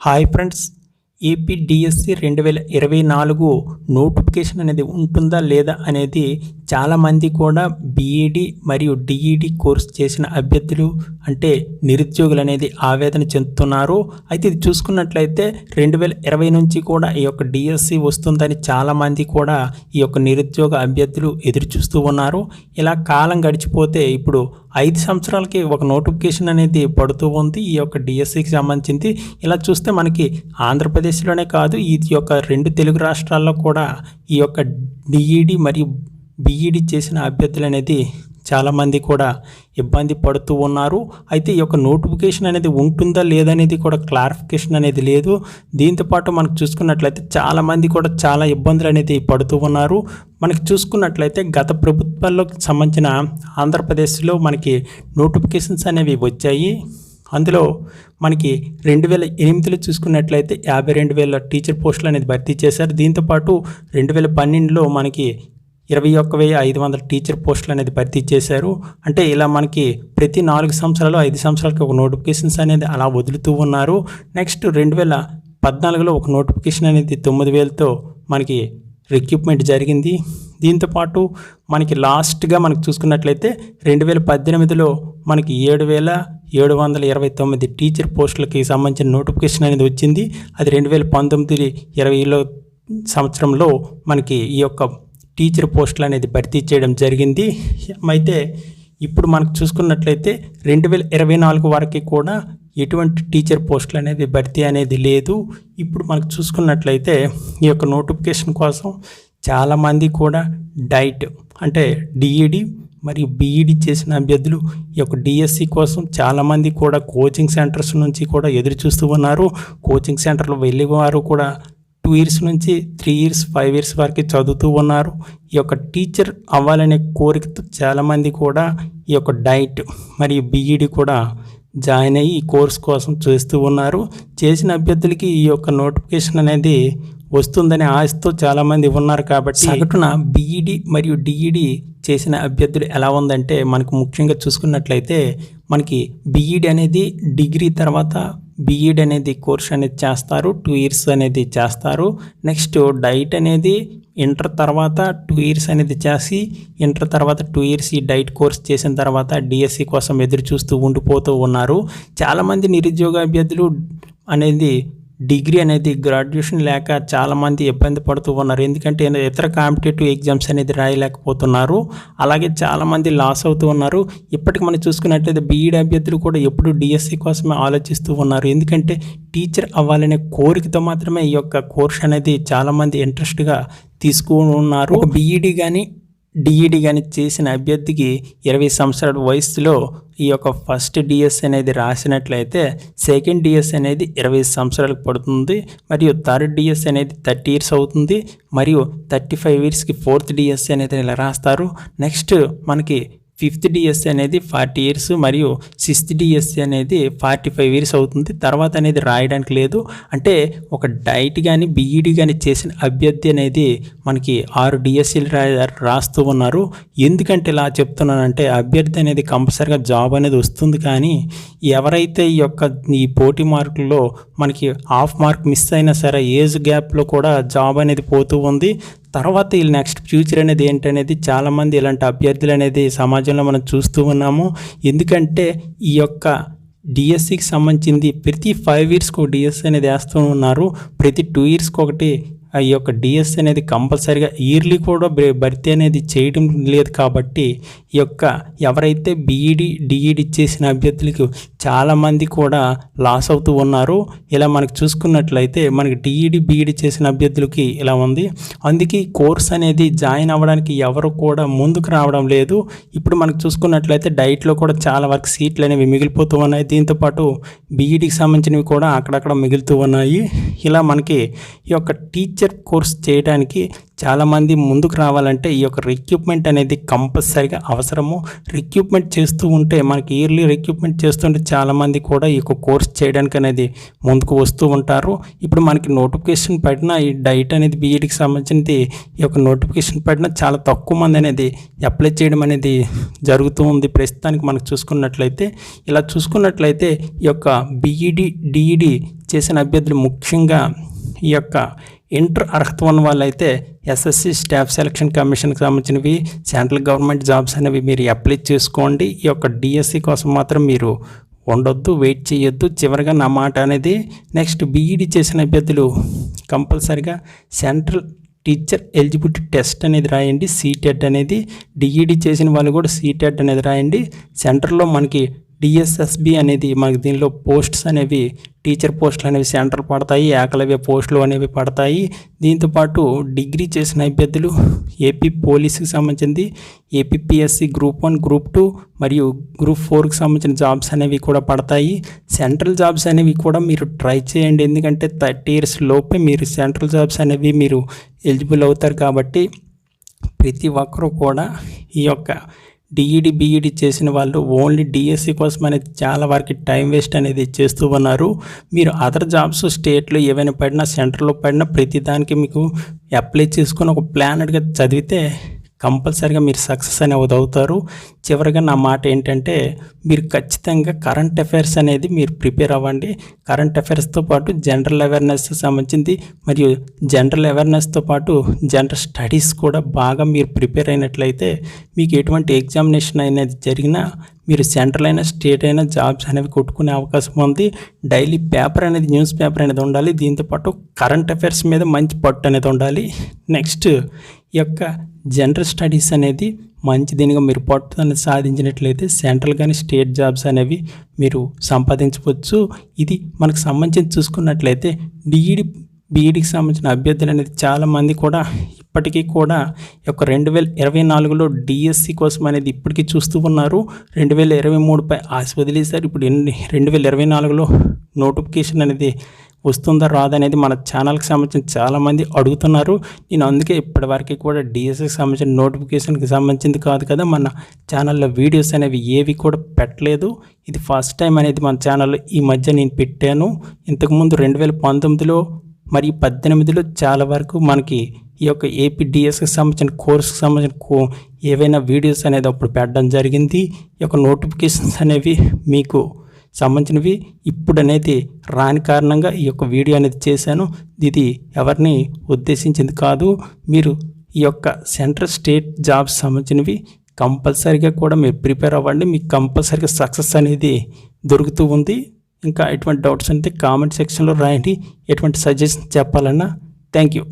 Hi friends APDSC రెండు వేల ఇరవై నాలుగు నోటిఫికేషన్ అనేది ఉంటుందా లేదా అనేది చాలామంది కూడా బీఈడి మరియు డిఈడి కోర్స్ చేసిన అభ్యర్థులు అంటే నిరుద్యోగులు అనేది ఆవేదన చెందుతున్నారు. అయితే ఇది చూసుకున్నట్లయితే రెండు వేల ఇరవై నుంచి కూడా ఈ యొక్క డిఎస్సి వస్తుందని చాలామంది కూడా ఈ యొక్క నిరుద్యోగ అభ్యర్థులు ఎదురు చూస్తూ ఉన్నారు. ఇలా కాలం గడిచిపోతే ఇప్పుడు ఐదు సంవత్సరాలకి ఒక నోటిఫికేషన్ అనేది పడుతూ ఉంది ఈ యొక్క డిఎస్సికి సంబంధించింది. ఇలా చూస్తే మనకి ఆంధ్రప్రదేశ్ ఆంధ్రప్రదేశ్లోనే కాదు ఇది యొక్క రెండు తెలుగు రాష్ట్రాల్లో కూడా ఈ యొక్క డిఈడి మరియు బీఈడి చేసిన అభ్యర్థులు అనేది చాలామంది కూడా ఇబ్బంది పడుతూ ఉన్నారు. అయితే ఈ యొక్క నోటిఫికేషన్ అనేది ఉంటుందా లేదనేది కూడా క్లారిఫికేషన్ అనేది లేదు. దీంతోపాటు మనకు చూసుకున్నట్లయితే చాలామంది కూడా చాలా ఇబ్బందులు అనేది పడుతూ ఉన్నారు. మనకి చూసుకున్నట్లయితే గత ప్రభుత్వాల్లోకి సంబంధించిన ఆంధ్రప్రదేశ్లో మనకి నోటిఫికేషన్స్ అనేవి వచ్చాయి. అందులో మనకి రెండు వేల ఎనిమిదిలో చూసుకున్నట్లయితే యాభై రెండు వేల టీచర్ పోస్టులు అనేది భర్తీ చేశారు. దీంతోపాటు రెండు వేల పన్నెండులో మనకి ఇరవై ఒక్క వెయ్యి ఐదు వందల టీచర్ పోస్టులు అనేది భర్తీ చేశారు. అంటే ఇలా మనకి ప్రతి నాలుగు సంవత్సరాలు ఐదు సంవత్సరాలకి ఒక నోటిఫికేషన్స్ అనేది అలా వదులుతూ ఉన్నారు. నెక్స్ట్ రెండు వేల పద్నాలుగులో ఒక నోటిఫికేషన్ అనేది తొమ్మిది వేలతో మనకి రిక్రూట్మెంట్ జరిగింది. దీంతోపాటు మనకి లాస్ట్గా మనకి చూసుకున్నట్లయితే రెండు వేల పద్దెనిమిదిలో మనకి ఏడు వేల ఏడు వందల ఇరవై తొమ్మిది టీచర్ పోస్టులకి సంబంధించిన నోటిఫికేషన్ అనేది వచ్చింది. అది రెండు వేల పంతొమ్మిది ఇరవైలో సంవత్సరంలో మనకి ఈ యొక్క టీచర్ పోస్టులు అనేది భర్తీ చేయడం జరిగింది. అయితే ఇప్పుడు మనకు చూసుకున్నట్లయితే రెండు వేల ఇరవై నాలుగు వరకు కూడా ఎటువంటి టీచర్ పోస్టులు అనేది భర్తీ అనేది లేదు. ఇప్పుడు మనకు చూసుకున్నట్లయితే ఈ యొక్క నోటిఫికేషన్ కోసం చాలామంది కూడా డైట్ అంటే డిఈడి మరియు బీఈడి చేసిన అభ్యర్థులు ఈ యొక్క డిఎస్సి కోసం చాలామంది కూడా కోచింగ్ సెంటర్స్ నుంచి కూడా ఎదురు చూస్తూ ఉన్నారు. కోచింగ్ సెంటర్లో వెళ్ళే వారు కూడా టూ ఇయర్స్ నుంచి త్రీ ఇయర్స్ ఫైవ్ ఇయర్స్ వరకు చదువుతూ ఉన్నారు. ఈ యొక్క టీచర్ అవ్వాలనే కోరికతో చాలామంది కూడా ఈ యొక్క డైట్ మరియు బీఈడి కూడా జాయిన్ అయ్యి ఈ కోర్స్ కోసం చేస్తూ ఉన్నారు. చేసిన అభ్యర్థులకి ఈ యొక్క నోటిఫికేషన్ అనేది వస్తుందనే ఆశతో చాలామంది ఉన్నారు కాబట్టి సగటున బీఈడి మరియు డిఈడి చేసిన అభ్యర్థులు ఎలా ఉందంటే మనకు ముఖ్యంగా చూసుకున్నట్లయితే మనకి బీఈడి అనేది డిగ్రీ తర్వాత బీఈడ్ అనేది కోర్స్ అనేది చేస్తారు టూ ఇయర్స్ అనేది చేస్తారు. నెక్స్ట్ డైట్ అనేది ఇంటర్ తర్వాత టూ ఇయర్స్ అనేది చేసి ఇంటర్ తర్వాత టూ ఇయర్స్ ఈ డైట్ కోర్స్ చేసిన తర్వాత డిఎస్సి కోసం ఎదురు చూస్తూ ఉండిపోతూ ఉన్నారు. చాలామంది నిరుద్యోగ అభ్యర్థులు అనేది డిగ్రీ అనేది గ్రాడ్యుయేషన్ లేక చాలామంది ఇబ్బంది పడుతూ ఉన్నారు. ఎందుకంటే ఇతర కాంపిటేటివ్ ఎగ్జామ్స్ అనేది రాయలేకపోతున్నారు. అలాగే చాలామంది లాస్ అవుతూ ఉన్నారు. ఇప్పటికి మనం చూసుకున్నట్లయితే బీఈడి అభ్యర్థులు కూడా ఎప్పుడు డిఎస్సి కోసమే ఆలోచిస్తూ ఉన్నారు. ఎందుకంటే టీచర్ అవ్వాలనే కోరికతో మాత్రమే ఈ యొక్క కోర్స్ అనేది చాలామంది ఇంట్రెస్ట్గా తీసుకుని ఉన్నారు బీఈడి కానీ డిఈడి కానీ చేసిన అభ్యర్థికి ఇరవై సంవత్సరాల వయసులో ఈ యొక్క ఫస్ట్ డిఎస్ అనేది రాసినట్లయితే సెకండ్ డిఎస్ అనేది ఇరవై సంవత్సరాలకు పడుతుంది మరియు థర్డ్ డిఎస్ అనేది థర్టీ ఇయర్స్ అవుతుంది మరియు థర్టీ ఫైవ్ ఇయర్స్కి ఫోర్త్ డిఎస్ అనేది ఇలా రాస్తారు. నెక్స్ట్ మనకి ఫిఫ్త్ డిఎస్సి అనేది ఫార్టీ ఇయర్స్ మరియు సిక్స్త్ డిఎస్సి అనేది ఫార్టీ ఫైవ్ ఇయర్స్ అవుతుంది. తర్వాత అనేది రాయడానికి లేదు. అంటే ఒక డైట్ కానీ బీఈడి కానీ చేసిన అభ్యర్థి అనేది మనకి ఆరు డిఎస్సీలు రా రాస్తూ ఉన్నారు. ఎందుకంటే ఇలా చెప్తున్నానంటే అభ్యర్థి అనేది కంపల్సరిగా జాబ్ అనేది వస్తుంది కానీ ఎవరైతే ఈ యొక్క ఈ పోటీ మార్కుల్లో మనకి హాఫ్ మార్క్ మిస్ అయినా సరే ఏజ్ గ్యాప్లో కూడా జాబ్ అనేది పోతూ ఉంది. తర్వాత వీళ్ళు నెక్స్ట్ ఫ్యూచర్ అనేది ఏంటనేది చాలామంది ఇలాంటి అభ్యర్థులు అనేది సమాజంలో మనం చూస్తూ ఉన్నాము. ఎందుకంటే ఈ యొక్క డిఎస్సికి సంబంధించింది ప్రతి ఫైవ్ ఇయర్స్కి ఒక డిఎస్సి అనేది వేస్తూ ఉన్నారు. ప్రతి టూ ఇయర్స్కి ఒకటి ఈ యొక్క డిఎస్ అనేది కంపల్సరిగా ఇయర్లీ కూడా భర్తీ అనేది చేయడం లేదు కాబట్టి ఈ యొక్క ఎవరైతే బీఈడి డిఈడి చేసిన అభ్యర్థులకు చాలామంది కూడా లాస్ అవుతూ ఉన్నారు. ఇలా మనకు చూసుకున్నట్లయితే మనకి డిఈడి బీఈడి చేసిన అభ్యర్థులకి ఇలా ఉంది. అందుకే కోర్స్ అనేది జాయిన్ అవ్వడానికి ఎవరు కూడా ముందుకు రావడం లేదు. ఇప్పుడు మనకు చూసుకున్నట్లయితే డైట్లో కూడా చాలా వరకు సీట్లు అనేవి మిగిలిపోతూ ఉన్నాయి. దీంతోపాటు బీఈడికి సంబంధించినవి కూడా అక్కడక్కడ మిగులుతూ ఉన్నాయి. ఇలా మనకి ఈ యొక్క టీ టీచర్ కోర్స్ చేయడానికి చాలామంది ముందుకు రావాలంటే ఈ యొక్క రిక్రూట్మెంట్ అనేది కంపల్సరీగా అవసరము. రిక్రూట్మెంట్ చేస్తూ ఉంటే మనకి ఇయర్లీ రిక్రూట్మెంట్ చేస్తుంటే చాలామంది కూడా ఈ యొక్క కోర్స్ చేయడానికి అనేది ముందుకు వస్తూ ఉంటారు. ఇప్పుడు మనకి నోటిఫికేషన్ పడిన ఈ డైట్ అనేది బీఈడికి సంబంధించినది ఈ యొక్క నోటిఫికేషన్ పడిన చాలా తక్కువ మంది అనేది అప్లై చేయడం అనేది జరుగుతూ ఉంది. ప్రస్తుతానికి మనకు చూసుకున్నట్లయితే ఇలా చూసుకున్నట్లయితే ఈ యొక్క బీఈడి డిఈడి చేసిన అభ్యర్థులు ముఖ్యంగా ఈ యొక్క ఇంటర్ అర్హత ఉన్న వాళ్ళైతే ఎస్ఎస్సి స్టాఫ్ సెలక్షన్ కమిషన్కి సంబంధించినవి సెంట్రల్ గవర్నమెంట్ జాబ్స్ అనేవి మీరు అప్లై చేసుకోండి. ఈ యొక్క డిఎస్సి కోసం మాత్రం మీరు ఉండొద్దు వెయిట్ చేయొద్దు. చివరిగా నా మాట అనేది నెక్స్ట్ బీఈడి చేసిన అభ్యర్థులు కంపల్సరిగా సెంట్రల్ టీచర్ ఎలిజిబిలిటీ టెస్ట్ అనేది రాయండి. సీటెట్ అనేది డిఈడి చేసిన వాళ్ళు కూడా సీటెట్ అనేది రాయండి. సెంటర్లో మనకి డిఎస్ఎస్బి అనేది మనకి దీనిలో పోస్ట్స్ అనేవి టీచర్ పోస్టులు అనేవి సెంటర్ పడతాయి ఏకలవ్య పోస్టులు అనేవి పడతాయి. దీంతోపాటు డిగ్రీ చేసిన అభ్యర్థులు ఏపీ పోలీస్కి సంబంధించింది APSC group one group two మరియు గ్రూప్ ఫోర్కి సంబంధించిన జాబ్స్ అనేవి కూడా పడతాయి. సెంట్రల్ జాబ్స్ అనేవి కూడా మీరు ట్రై చేయండి. ఎందుకంటే థర్టీ ఇయర్స్ లోపే మీరు సెంట్రల్ జాబ్స్ అనేవి మీరు ఎలిజిబుల్ అవుతారు కాబట్టి ప్రతి ఒక్కరూ కూడా ఈ యొక్క డిఈడి బీఈడి చేసిన వాళ్ళు ఓన్లీ డిఎస్సి కోసం అనేది చాలా వరకు టైం వేస్ట్ అనేది చేస్తూ ఉన్నారు. మీరు అదర్ జాబ్స్ స్టేట్లో ఏవైనా పడినా సెంటర్లో పడినా ప్రతి దానికి మీకు అప్లై చేసుకొని ఒక ప్లానెడ్గా చదివితే కంపల్సరీగా మీరు సక్సెస్ అనేది అవుతారు. చివరిగా నా మాట ఏంటంటే మీరు ఖచ్చితంగా కరెంట్ అఫైర్స్ అనేది మీరు ప్రిపేర్ అవ్వండి. కరెంట్ అఫైర్స్తో పాటు జనరల్ అవేర్నెస్ సంబంధించింది మరియు జనరల్ అవేర్నెస్తో పాటు జనరల్ స్టడీస్ కూడా బాగా మీరు ప్రిపేర్ అయినట్లయితే మీకు ఎటువంటి ఎగ్జామినేషన్ అనేది జరిగినా మీరు సెంట్రల్ అయినా స్టేట్ అయినా జాబ్స్ అనేవి కొట్టుకునే అవకాశం ఉంది. డైలీ పేపర్ అనేది న్యూస్ పేపర్ అనేది ఉండాలి. దీంతోపాటు కరెంట్ అఫైర్స్ మీద మంచి పట్టు అనేది ఉండాలి. నెక్స్ట్ ఈ యొక్క జనరల్ స్టడీస్ అనేది మంచి దీనిగా మీరు పట్టు అనేది సాధించినట్లయితే సెంట్రల్ కానీ స్టేట్ జాబ్స్ అనేవి మీరు సంపాదించవచ్చు. ఇది మనకు సంబంధించి చూసుకున్నట్లయితే డిఈడి బీఈడికి సంబంధించిన అభ్యర్థులు అనేది చాలామంది కూడా ఇప్పటికీ కూడా యొక్క రెండు వేల ఇరవై నాలుగులో డిఎస్సి కోసం అనేది ఇప్పటికీ చూస్తూ ఉన్నారు. రెండు వేల ఇరవై మూడుపై ఆశ వదిలేశారు. ఇప్పుడు ఎన్ని రెండు వేల ఇరవై నాలుగులో నోటిఫికేషన్ అనేది వస్తుందా రాదనేది మన ఛానల్కి సంబంధించిన చాలామంది అడుగుతున్నారు. నేను అందుకే ఇప్పటివరకు కూడా డిఎస్సికి సంబంధించిన నోటిఫికేషన్కి సంబంధించింది కాదు కదా మన ఛానల్లో వీడియోస్ అనేవి ఏవి కూడా పెట్టలేదు. ఇది ఫస్ట్ టైం అనేది మన ఛానల్లో ఈ మధ్య నేను పెట్టాను. ఇంతకుముందు రెండు వేల పంతొమ్మిదిలో మరియు పద్దెనిమిదిలో చాలా వరకు మనకి ఈ యొక్క ఏపీడిఎస్కి సంబంధించిన కోర్సుకి సంబంధించిన కో ఏవైనా వీడియోస్ అనేది అప్పుడు పెట్టడం జరిగింది. ఈ యొక్క నోటిఫికేషన్స్ అనేవి మీకు సంబంధించినవి ఇప్పుడు అనేది రాని కారణంగా ఈ యొక్క వీడియో అనేది చేశాను. ఇది ఎవరిని ఉద్దేశించింది కాదు. మీరు ఈ యొక్క సెంట్రల్ స్టేట్ జాబ్స్ సంబంధించినవి కంపల్సరీగా కూడా మీరు ప్రిపేర్ అవ్వండి. మీకు కంపల్సరీగా సక్సెస్ అనేది దొరుకుతూ ఉంది. ఇంకా ఎటువంటి డౌట్స్ అంటే కామెంట్ సెక్షన్లో రాయండి. ఎటువంటి సజెషన్ చెప్పాలన్నా థ్యాంక్ యూ.